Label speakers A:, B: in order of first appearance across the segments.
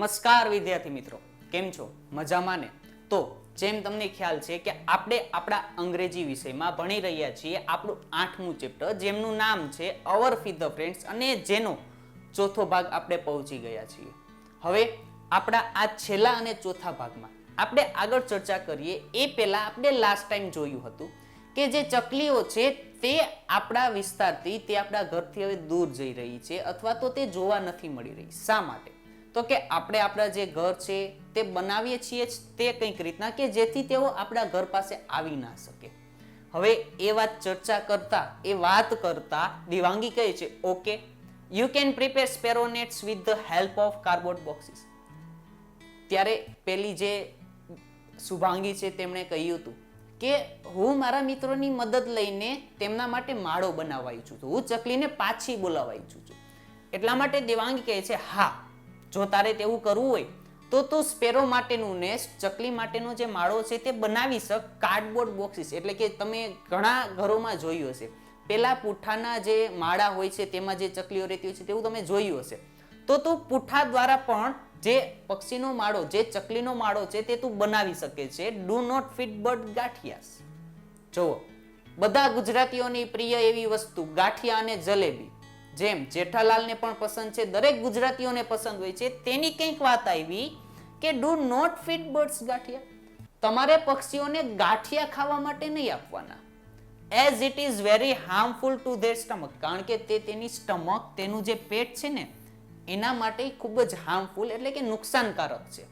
A: નમસ્કાર વિદ્યાર્થી મિત્રો. કેમ છો? મજામાં ને? તો જેમ તમને ખ્યાલ છે કે આપણે આપણા અંગ્રેજી વિષયમાં ભણી રહ્યા છીએ આપણું આઠમું ચેપ્ટર, જેમનું નામ છે અવર ફી ધ ફ્રેન્ડ્સ અને જેનો ચોથો ભાગ આપણે પહોંચી ગયા છીએ. હવે આપણા આ છેલ્લા અને ચોથા ભાગમાં આપણે આગળ ચર્ચા કરીએ. એ પહેલાં આપણે લાસ્ટ ટાઈમ જોયું હતું કે જે ચકલીઓ છે તે આપણા વિસ્તારથી, તે આપણા ઘરથી હવે દૂર જઈ રહી છે અથવા તો તે જોવા નથી મળી રહી. શા માટે? તો કે આપણે આપણા જે ઘર છે તે બનાવીએ છીએ તે કંઈક રીતના કે જેથી તેઓ આપણા ઘર પાસે આવી ના શકે. હવે એ વાત ચર્ચા કરતા, એ વાત કરતા દિવાંગી કહે છે okay you can prepare sparrow nests with the help of cardboard boxes ત્યારે પેલી જે શુભાંગી છે તેમણે કહ્યું હતું કે, હું મારા મિત્રોની મદદ લઈને તેમના માટે માળો બનાવવા ઈચ્છું છું. હું ચકલીને પાછી બોલાવવા ઈચ્છું છું. એટલા માટે દેવાંગી કહે છે, હા જો તારે તેવું કરવું હોય, તો તું સ્પેરો માટેનું નેસ્ટ ચકલી માટેનો જે માળો છે તે બનાવી શક કાર્ડબોર્ડ બોક્સિસ એટલે કે તમે ઘણા ઘરોમાં જોયું હશે. પેલા પૂઠાના જે માળા હોય છે, તેમાં જે ચકલીઓ રહેતી હોય છે, તેવું તમે જોયું હશે. તો તું પૂઠા દ્વારા પણ જે પક્ષીનો માળો, જે ચકલીનો માળો છે તે તું બનાવી શકે છે. Do not fit bird gathiyas. જુઓ, બધા ગુજરાતીઓની પ્રિય એવી વસ્તુ ગાંઠિયા અને જલેબી. જેમ જેઠાલાલને પણ પસંદ છે, દરેક ગુજરાતીઓને પસંદ હોય છે, તેની કંઈક વાત આવી કે do not fit birds gathiya. તમારે પક્ષીઓને ગાંઠિયા ખાવા માટે નહીં આપવાના. As it is very harmful to their stomach કારણ કે તે તેની સ્ટમક તેનું જે પેટ છે ને, એના માટે ખૂબ જ હાર્મફુલ એટલે કે નુકસાનકારક છે.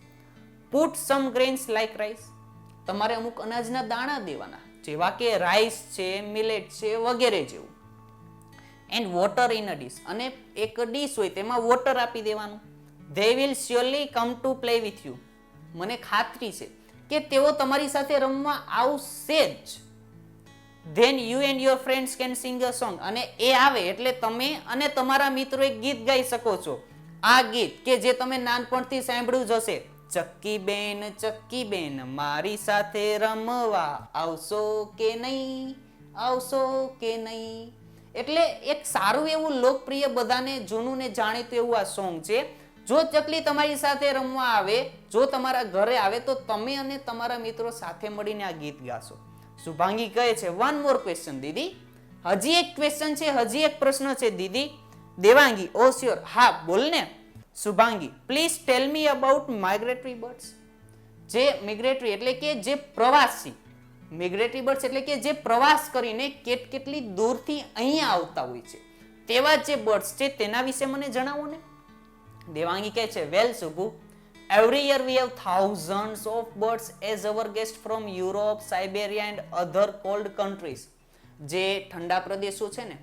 A: Put some grains like rice તમારે અમુક અનાજના દાણા દેવાના, જેવા કે રાઈસ છે મિલેટ છે, વગેરે જેવું. And water in a dish અને એક ડીશ હોય તેમાં વોટર આપી દેવાનું. They will surely come to play with you મને ખાતરી છે કે તેઓ તમારી સાથે રમવા આવશે જ. Then you and your friends can sing a song અને એ આવે એટલે તમે અને તમારા મિત્રો એક ગીત ગાઈ શકો છો. આ ગીત કે જે તમે નાનપણથી સાંભળ્યું જ હશે. ચક્કી બેન ચક્કી બેન, મારી સાથે રમવા આવશો કે નહીં? આવશો કે નહીં? એટલે એક સારું એવું લોકપ્રિય બધાને જૂનું ને જાણીતું એવું આ સોંગ છે. જો ચકલી તમારી સાથે રમવા આવે, જો તમારા ઘરે આવે, તો તમે અને તમારા મિત્રો સાથે મળીને આ ગીત ગાશો. શુભાંગી કહે છે વન મોર ક્વેશ્ચન દીદી. હજી એક ક્વેશ્ચન છે, હજી એક પ્રશ્ન છે, દીદી. દેવાંગી ઓ શ્યોર હા, બોલ ને. Shubhangi please tell me about migratory birds જે મિગ્રેટરી એટલે કે જે પ્રવાસી. મિગ્રેટરી બર્ડ્સ એટલે કે જે પ્રવાસ કરીને કેટ કેટલી દૂરથી અહીંયા આવતા હોય છે. તેવા જે બર્ડ્સ છે, તેના વિશે મને જણાવો ને. દેવાંગી કહે છે, well, Subhu every year we have thousand of birds as our guest from Europe Siberia and other cold countries જે ઠંડા પ્રદેશો છે ને,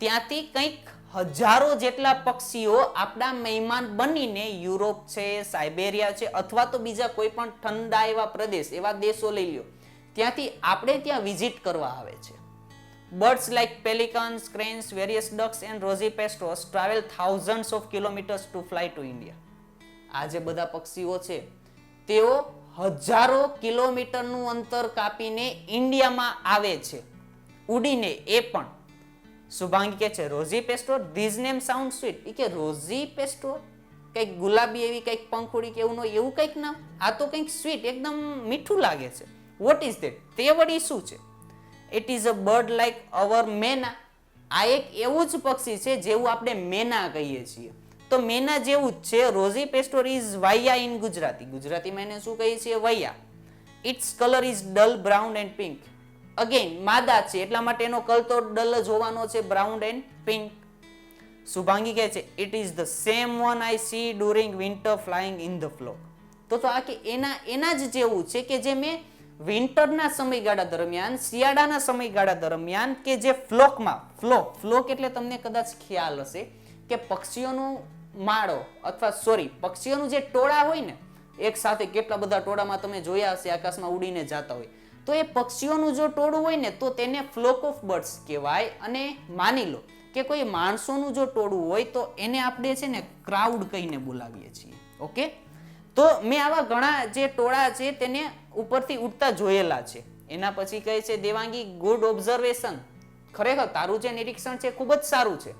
A: ત્યાંથી કંઈક હજારો જેટલા પક્ષીઓ આપણા મહેમાન બનીને યુરોપ છે, સાઇબેરિયા છે, અથવા તો બીજા કોઈ પણ ઠંડા એવા પ્રદેશ, એવા દેશો લઈ લ્યો. ત્યાંથી આપણે ત્યાં વિઝિટ કરવા આવે છે. Birds like pelicans cranes various ducks and rosy pastors travel thousands of kilometres to fly to India આ જે બધા પક્ષીઓ છે, તેઓ હજારો કિલોમીટરનું અંતર કાપીને ઇન્ડિયામાં આવે છે. ઉડીને એ પણ. શુભાંગી કે છે rosy pastor these name sound sweet એ કે રોઝી પેસ્ટોર કંઈક ગુલાબી એવી કંઈક પંખુડી કે એવું એવું કંઈક નામ આ તો કંઈક સ્વીટ એકદમ મીઠું લાગે છે. વોટ ઇઝ ધેટ તે વળી શું છે? It is a bird like our myna આ એક એવું જ પક્ષી છે જેવું આપણે મેના કહીએ છીએ. તો મેના જેવું જ છે. Rosy pastor is vaiya in Gujarati ગુજરાતીમાં એને શું કહીએ છીએ વૈયા its colour is dull brown and pink again માદા છે. એટલા માટે એનો કલ તો ડલ જ હોવાનો છે. બ્રાઉન એન્ડ પિંક શુભાંગી કહે છે it is the same one I see during winter flying in the flock તો તો આ કે એના એના જ જેવું છે કે જે મેં વિન્ટરના સમયગાળા દરમિયાન, શિયાળાના સમયગાળા દરમિયાન કે જે ફ્લોકમાં ફ્લોક ફ્લોક એટલે તમને કદાચ ખ્યાલ હશે કે પક્ષીઓનું માળો અથવા સોરી, પક્ષીઓનું જે ટોળા હોય ને, એક સાથે કેટલા બધા ટોળામાં તમે જોયા હશે, આકાશમાં ઉડીને જતા હોય. તો એ પક્ષીઓનું જો ટોળું હોય ને, તો તેને ફ્લોક ઓફ બર્ડ્સ કહેવાય અને માની લો કે કોઈ માણસોનું જો ટોળું હોય, તો એને આપણે છે ને ક્રાઉડ કહીને બોલાવીએ છીએ. ઓકે? તો મેં આવા ઘણા જે ટોળા છે તેને ઉપરથી ઉડતા જોયેલા છે. એના પછી કહે છે, દેવાંગી ગુડ ઓબ્ઝર્વેશન ખરેખર તારું જે નિરીક્ષણ છે ખૂબ જ સારું છે.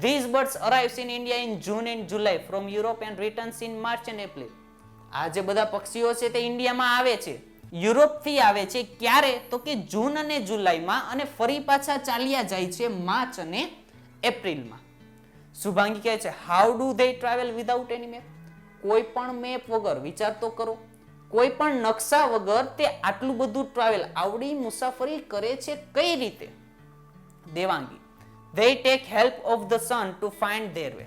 A: These birds arrives in India in June and July from Europe and returns in March and April આ જે બધા પક્ષીઓ છે તે ઇન્ડિયામાં આવે છે. યુરોપથી આવે છે. ક્યારે? તો કે જૂન અને જુલાઈમાં અને ફરી પાછા ચાલ્યા જાય છે માર્ચ અને એપ્રિલમાં. શુભાંગી કહે છે how do they travel without any map કોઈ પણ મેપ વગર વિચાર તો કરો. કોઈ પણ નકશા વગર તે આટલું બધું ટ્રાવેલ આવડી મુસાફરી કરે છે કઈ રીતે? Devangi, they take help of the sun to find their way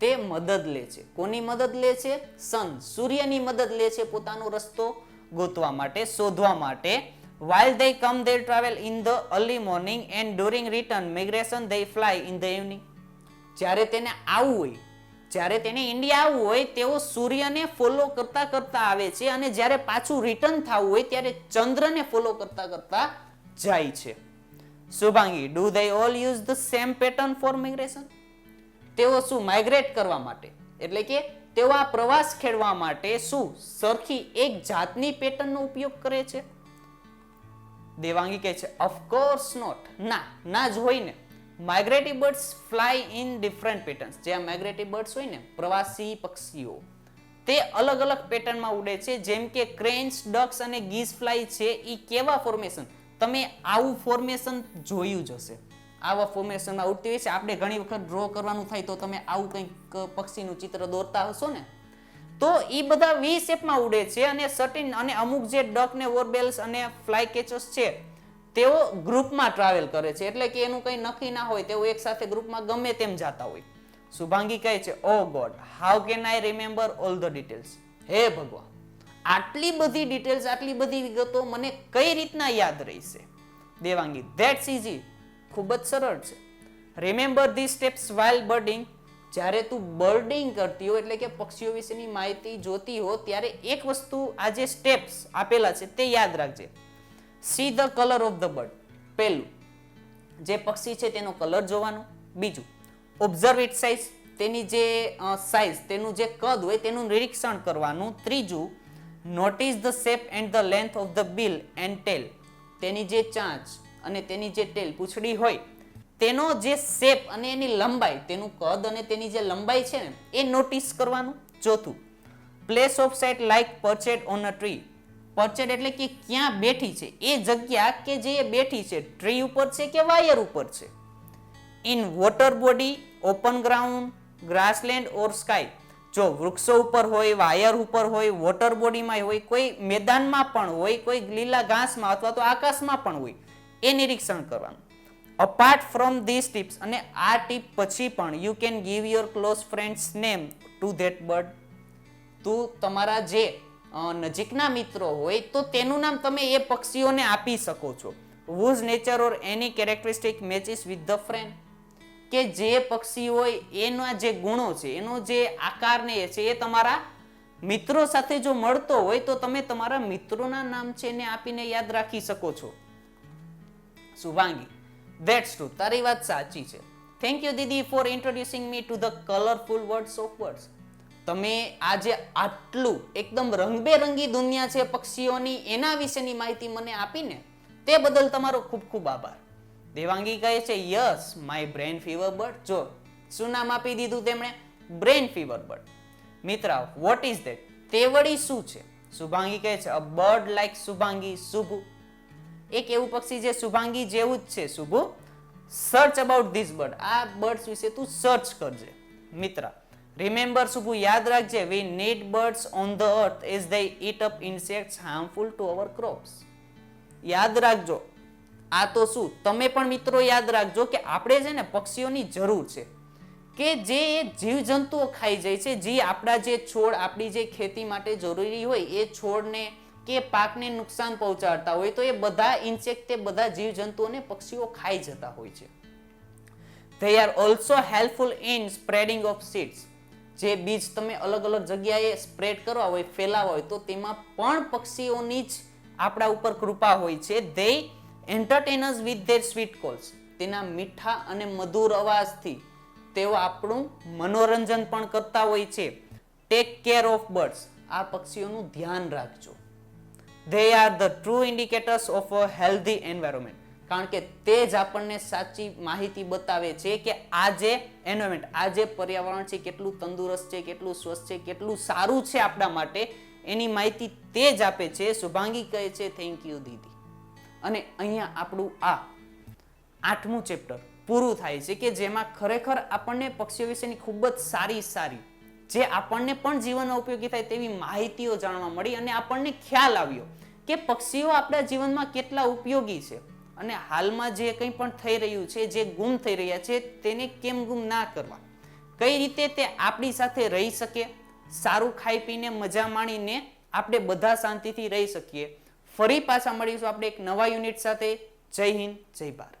A: તે મદદ લે છે. કોની મદદ લે છે? સન સૂર્યની મદદ લે છે પોતાનો રસ્તો ગોતવા માટે, શોધવા માટે. While they come they travel in the early morning and during return migration they fly in the evening જ્યારે તેને આવવું હોય જ્યારે તેને ઇન્ડિયા આવવું હોય, તેઓ સૂર્યને ફોલો કરતા કરતા આવે છે અને જ્યારે પાછું રિટર્ન થવું હોય, ત્યારે ચંદ્રને ફોલો કરતા કરતા જાય છે. Shubhangi do they all use the same pattern for migration તેઓ શું માઇગ્રેટ કરવા માટે? એટલે કે તેઓ આ પ્રવાસ ખેડવા માટે શું સરખી એક જાતની પેટર્નનો ઉપયોગ કરે છે? દેવાંગી કહે છે ઓફકોર્સ નોટ ના ના જ હોય ને. Migratory birds fly in different patterns જે આ માઇગ્રેટી બર્ડ્સ હોય ને, પ્રવાસી પક્ષીઓ, તે અલગ અલગ પેટર્નમાં ઉડે છે. જેમ કે ક્રેન્સ ડક્સ અને ગીઝ ફ્લાય છે. એ કેવા ફોર્મેશન તમે આવું ફોર્મેશન જોયું જ હશે. આવા ફોર્મેશનમાં ઉડતી હોય છે. આપણે ઘણી વખત ડ્રો કરવાનું થાય તો તમે આવું કંઈક પક્ષીનું ચિત્ર દોરતા હશો ને. તો એ બધા વી શેપમાં ઉડે છે અને સર્ટિન અને અમુક જે ડક ને વોરબેલ્સ અને ફ્લાય કેચર્સ છે તેઓ ગ્રુપમાં ટ્રાવેલ કરે છે. એટલે કે એનું કંઈ નક્કી ના હોય, તેઓ એક સાથે ગ્રુપમાં ગમે તેમ જતા હોય. શુભાંગી કહે છે ઓ God how can I remember all the details હે ભગવાન, આટલી બધી ડિટેલ્સ આટલી બધી વિગતો મને કઈ રીતના યાદ રહેશે? દેવાંગી ધેટ્સ ઇઝી ખૂબ જ સરળ છે. Remember the steps while birding જ્યારે તું બર્ડિંગ કરતી હો એટલે કે પક્ષીઓ વિશેની માહિતી જોતી હો, ત્યારે એક વસ્તુ આ જે સ્ટેપ્સ આપેલા છે તે યાદ રાખજે. See the colour of the bird પહેલું, જે પક્ષી છે તેનો કલર જોવાનો. બીજું ઓબ્ઝર્વ ઇટ સાઇઝ તેની જે સાઇઝ તેનું જે કદ હોય તેનું નિરીક્ષણ કરવાનું. ત્રીજું notice the shape and the length of the bill and tail તેની જે ચાંચ અને તેની જે ટેલ પૂંછડી હોય, તેનો જે શેપ અને એની લંબાઈ, તેનું કદ અને તેની જે લંબાઈ છે ને, એ નોટિસ કરવાનું. ચોથું place of sight like perched on a tree perched એટલે કે ક્યાં બેઠી છે? એ જગ્યા કે જે બેઠી છે? ટ્રી ઉપર છે કે વાયર ઉપર છે? In water body, open ground, grassland or sky. જો વૃક્ષો ઉપર હોય, વાયર ઉપર હોય, વોટર બોડીમાં હોય, કોઈ મેદાનમાં પણ હોય, કોઈ લીલા ઘાસમાં અથવા તો આકાશમાં પણ હોય, એ નિરીક્ષણ કરવાનું. અપાર્ટ ફ્રોમ ધીસ ટિપ્સ અને આ ટીપ પછી પણ you can give your close friends name to that bird તું તમારા જે નજીકના મિત્રો હોય તો તેનું નામ તમે એ પક્ષીઓને આપી શકો છો. Whose nature or any characteristic matches with the friend કે જે પક્ષી હોય, એના જે ગુણો છે, એનો જે આકાર ને એ છે, એ તમારા મિત્રો સાથે જો મળતો હોય તો તમે તમારા મિત્રોના નામ છે એને આપીને યાદ રાખી શકો છો. શુભાંગી ધેટ્સ ટ્રુ તારી વાત સાચી છે. Thank you Didi for introducing me to the colourful words of words તમે આજે આટલું એકદમ રંગબેરંગી દુનિયા છે પક્ષીઓની, એના વિશેની માહિતી મને આપીને, તે બદલ તમારો ખૂબ ખૂબ આભાર. દેવાંગી કહે છે yes my brain fever bird જો, શું નામ આપી દીધું તેમણે? Brain fever bird Mitra what is that તે વળી શું છે? શુભાંગી કહે છે a bird like Shubhangi, Shubhu. એક એવું પક્ષી જે શુભાંગી જેવું જ છે, Shubhu. Search about this bird આ બર્ડ્સ વિશે તું સર્ચ કરજે. મિત્ર રિમેમ્બર શુભુ યાદ રાખજે we need birds on the earth as they eat up insects harmful to our crops યાદ રાખજો. આ તો શું? તમે પણ મિત્રો યાદ રાખજો કે આપણે છે ને પક્ષીઓની જરૂર છે. કે જે એ જીવજંતુઓ ખાઈ જાય છે, જે આપણા જે છોડ, આપણી જે ખેતી માટે જરૂરી હોય, એ છોડને કે પાકને નુકસાન પહોંચાડતા હોય, તો એ બધા ઇન્સેક્ટ તે બધા જીવજંતુઓને પક્ષીઓ ખાઈ જતા હોય છે. They are also helpful in spreading of seeds. જે બીજ તમે અલગ અલગ જગ્યાએ સ્પ્રેડ કરવા હોય, ફેલાવા હોય, તો તેમાં પણ પક્ષીઓની જ આપણા ઉપર કૃપા હોય છે. They entertainers with their sweet calls તેના મીઠા અને મધુર અવાજથી તેઓ આપણું મનોરંજન પણ કરતા હોય છે. ટેક કેર ઓફ બર્ડ્સ આ પક્ષીઓનું ધ્યાન રાખજો. They are the true indicators of a healthy environment. કારણ કે તે જ આપણને સાચી માહિતી બતાવે છે કે આ જે એન્વાયરમેન્ટ આ જે પર્યાવરણ છે, કેટલું તંદુરસ્ત છે, કેટલું સ્વસ્થ છે, કેટલું સારું છે આપણા માટે, એની માહિતી તે જ આપે છે. શુભાંગી કહે છે થેન્ક યુ દીદી. અને અહીંયા આપણું આ આઠમું ચેપ્ટર પૂરું થાય છે કે જેમાં ખરેખર આપણને પક્ષીઓ વિશેની ખૂબ જ સારી સારી, જે આપણને પણ જીવનમાં ઉપયોગી થાય તેવી માહિતીઓ જાણવા મળી અને આપણને ખ્યાલ આવ્યો કે પક્ષીઓ આપણા જીવનમાં કેટલા ઉપયોગી છે. અને હાલમાં જે કંઈ પણ થઈ રહ્યું છે, જે ગુમ થઈ રહ્યા છે, તેને કેમ ગુમ ના કરવા? કઈ રીતે તે આપણી સાથે રહી શકે? સારું ખાઈ પીને મજા માણીને આપણે બધા શાંતિથી રહી શકીએ. ફરી પાછા મળીશું આપણે એક નવા યુનિટ સાથે. જય હિન્દ, જય ભારત.